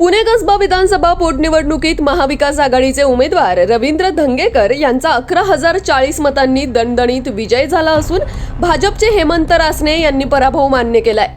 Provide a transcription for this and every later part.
पुणे कसबा विधानसभा पोटनिवडणुकीत महाविकास आघाडीचे उमेदवार रवींद्र धंगेकर यांचा अकरा हजार चाळीस मतांनी दणदणीत विजय झाला असून भाजपचे हेमंत रासने यांनी पराभव मान्य केलाय.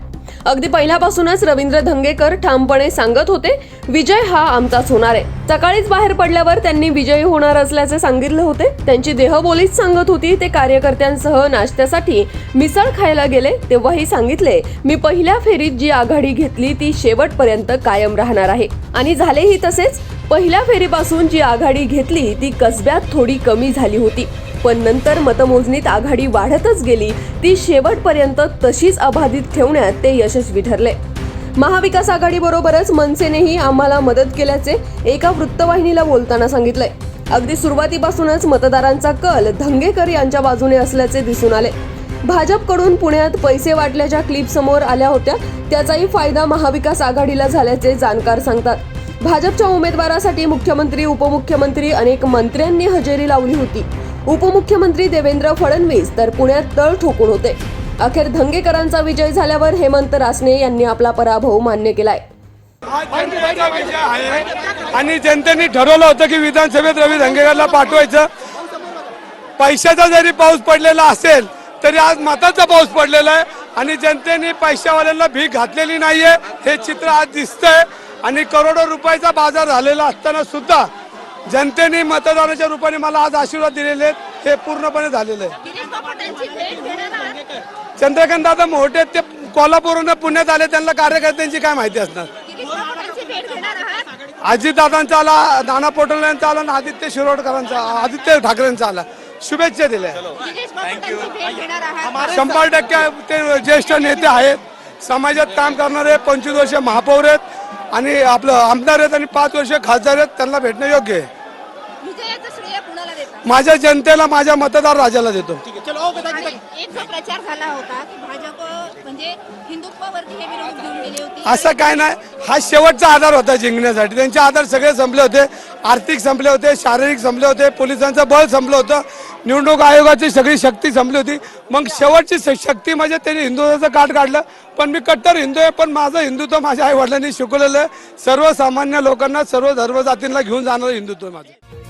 अगदी पहिल्यापासूनच रवींद्र धंगेकर ठामपणे सांगत होते विजय हा आमचाच होणार आहे. सकाळीच बाहेर पडल्यावर त्यांनी विजयी होणार असल्याचे सांगितले होते. त्यांची देहबोलीच सांगत होती ते कार्यकर्त्यांसह नाश्त्यासाठी मिसळ खायला गेले तेव्हाही सांगितले मी पहिल्या फेरीत जी आघाडी घेतली ती शेवटपर्यंत कायम राहणार आहे. आणि झालेही तसेच पहिल्या फेरीपासून जी आघाडी घेतली ती कसब्यात थोडी कमी झाली होती. पण नंतर मतमोजणीत आघाडी वाढतच गेली. ती शेवटपर्यंत तशीच अबाधित ठेवण्यात ते यशस्वी ठरले. महाविकास आघाडीबरोबरच मनसेनेही आम्हाला मदत केल्याचे एका वृत्तवाहिनीला बोलताना सांगितलंय. अगदी सुरुवातीपासूनच मतदारांचा कल धंगेकर यांच्या बाजूने असल्याचे दिसून आले. भाजपकडून पुण्यात पैसे वाटल्याच्या क्लिप समोर आल्या होत्या त्याचाही फायदा महाविकास आघाडीला झाल्याचे जाणकार सांगतात. भाजपच्या उमेदवारासाठी मुख्यमंत्री उपमुख्यमंत्री अनेक मंत्र्यांनी हजेरी लावली होती. उपमुख्यमंत्री देवेंद्र फडणवीस तर पुण्यात तळ ठोकून होते. अखेर धंगेकरांचा विजय झाल्यावर हेमंत रासने यांनी आपला पराभव मान्य केलाय. आणि जनतेने ठरवलं होतं की विधानसभेत रवी धंगेकरला पाठवायचं. पैशाचा जरी पाऊस पडलेला असेल तरी आज मताचा पाऊस पडलेला आहे आणि जनतेने पैशावाल्यांना भीक घातलेली नाहीये हे चित्र आज दिसतंय. आणि करोडो रुपयाचा बाजार झालेला असताना सुद्धा जनतेने मतदाराच्या रूपाने मला आज आशीर्वाद दिलेले आहेत. हे पूर्णपणे झालेलं आहे. गिरीश बापट यांची भेट घेणार आहात? चंद्रकांत दादा मोठे ते कोल्हापूरहून पुण्यात आले. त्यांना कार्यकर्त्यांची काय माहिती असणार? अजितदादांचा आला नाना पटोले यांचा आला आणि आदित्य शिरोडकरांचा आदित्य ठाकरेंचा आला. शुभेच्छा दिल्या. शंभर टक्के ते ज्येष्ठ नेते आहेत. समाजात काम करणारे पंचवीस वर्ष महापौर आहेत. आणि आपलं आमदार आहेत आणि पाच वर्ष खासदार आहेत त्यांना भेटणं योग्य आहे. माझ्या जनतेला माझ्या मतदार राजाला देतो. आणि एक जो प्रचार झाला होता की भाजप म्हणजे हिंदुत्वावरती हे विरोध घेऊन गेली होती. असं काय नाही हा शेवटचा आधार होता जिंकण्यासाठी. त्यांचे आधार सगळे संपले होते. आर्थिक संपले होते शारीरिक संपले होते पोलिसांचं बळ संपलं होतं. निवडणूक आयोगाची सगळी शक्ती संपली होती. मग शेवटची श- शक्ती म्हणजे त्यांनी हिंदुत्वाचं काढ काढलं. पण मी कट्टर हिंदू आहे पण माझं हिंदुत्व माझ्या आई वडिलांनी शिकवलेलं आहे. सर्वसामान्य लोकांना सर्व धर्म जातींना घेऊन जाणारं हिंदुत्व आहे माझं.